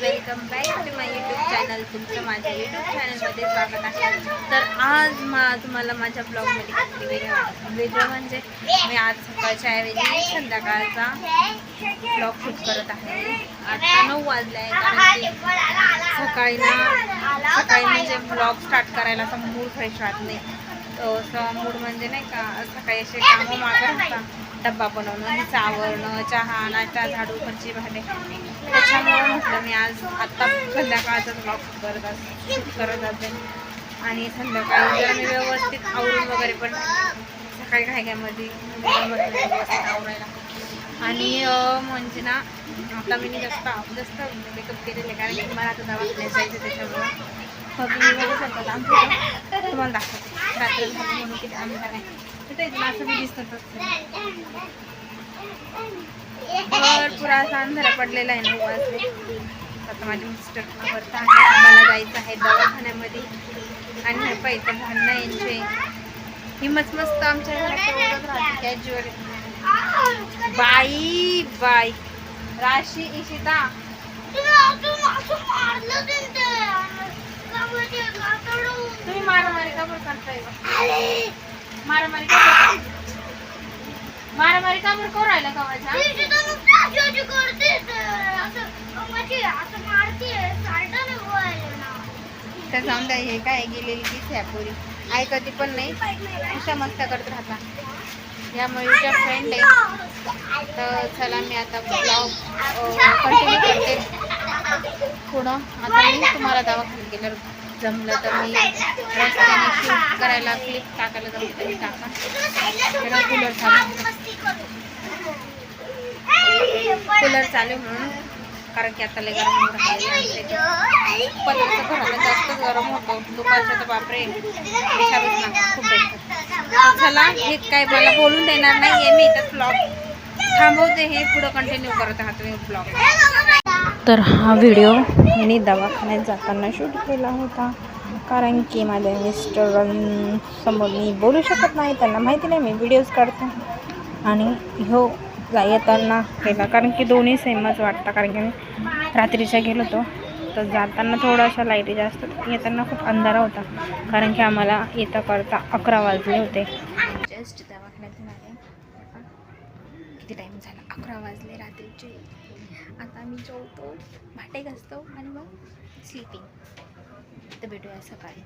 Welcome back to my YouTube channel तुमचं माझ्या YouTube चॅनलमध्ये स्वागत आहे. तर आज मा तुम्हाला माझ्या ब्लॉगमध्ये काहीतरी वेगळं वेगळं म्हणजे मी आज सकाळच्या ऐवजी संध्याकाळचा ब्लॉग शूट करत आहे. आता नऊ वाजले आहे कारण की सकाळी ना सकाळी म्हणजे ब्लॉग स्टार्ट करायला असा मूड फ्रेश राहत नाही. तो मूड म्हणजे नाही का सकाळी असे कामं मागत राहतात डब्बा बनवणं चावरणं चहा नाश्ता झाडू फरची भांडे. त्याच्यामुळे म्हटलं मी आज आत्ता संध्याकाळचाच ब्लॉग करत अस करत असते आणि संध्याकाळी जर मी व्यवस्थित आवरून वगैरे पण सकाळी घायग्यामध्ये म्हणजे व्यवस्थित आवरायला. आणि म्हणजे ना आता मी जास्त जास्त मेकअप केलेले कारण की मला आता दवाखान्यात जायचं त्याच्यामुळं. मग मी बघू शकतात आमच्या तुम्हाला दाखवते. रात्र झाली म्हणून किती आम्ही नाही तिथे असं मी दिसत भरपूर असा अंधारा पडलेला आहे नऊ वाजले आता माझे मिस्टर वरता आहे आम्हाला जायचं आहे दवाखान्यामध्ये आणि हे पैसे भांडणं यांचे ही मस्त मस्त आमच्या घरात राहते कॅज्युअल बाई बाई राशी इशिता बरं करताय? मारामारी? मारामारी का बरं करू राहिला तर जाऊन द्या हे काय गेलेली तीच आहे पोरी. ऐकती पण नाही. अशा मस्त्या करत राहता. या मयूरच्या फ्रेंड आहे. तर चला मी आता ब्लॉग कंटिन्यू करते. थोडं आता मी तुम्हाला दवाखान्यात गेल्यावर जमलं तर मी रस्त्याने शूट करायला क्लिप टाकायला जमलं तरी टाका. त्याला कूलर चालू कूलर चालू म्हणून कारण की आता लय गरम त्याच्यात. पत्राचं घराला जास्त गरम होतो. दुपारच्या तर बापरे. विचारूच नका खूप तर चला हे काय मला बोलून देणार नाही आहे मी. इथं ब्लॉग थांबवते हे. पुढं कंटिन्यू करत आहात मी ब्लॉग तर हा व्हिडिओ मी दवाखान्यात जाताना शूट केला होता. कारण की माझ्या मिस्टरांसमोर मी बोलू शकत नाही त्यांना माहिती नाही मी व्हिडिओज काढते. आणि हो जा येताना केला. कारण की दोन्ही सेमच वाटतं. कारण की मी रात्रीच्या गेलो होतो. तर जाताना थोड्याशा लाईटी जास्त येताना खूप अंधारा होता. कारण की आम्हाला येता करता अकरा वाजले होते. जस्ट किती टाईम झाला? अकरा वाजले रात्रीचे. आता आम्ही जेवतो भाटे घासतो आणि मग स्लीपिंग तर भेटूया सकाळी.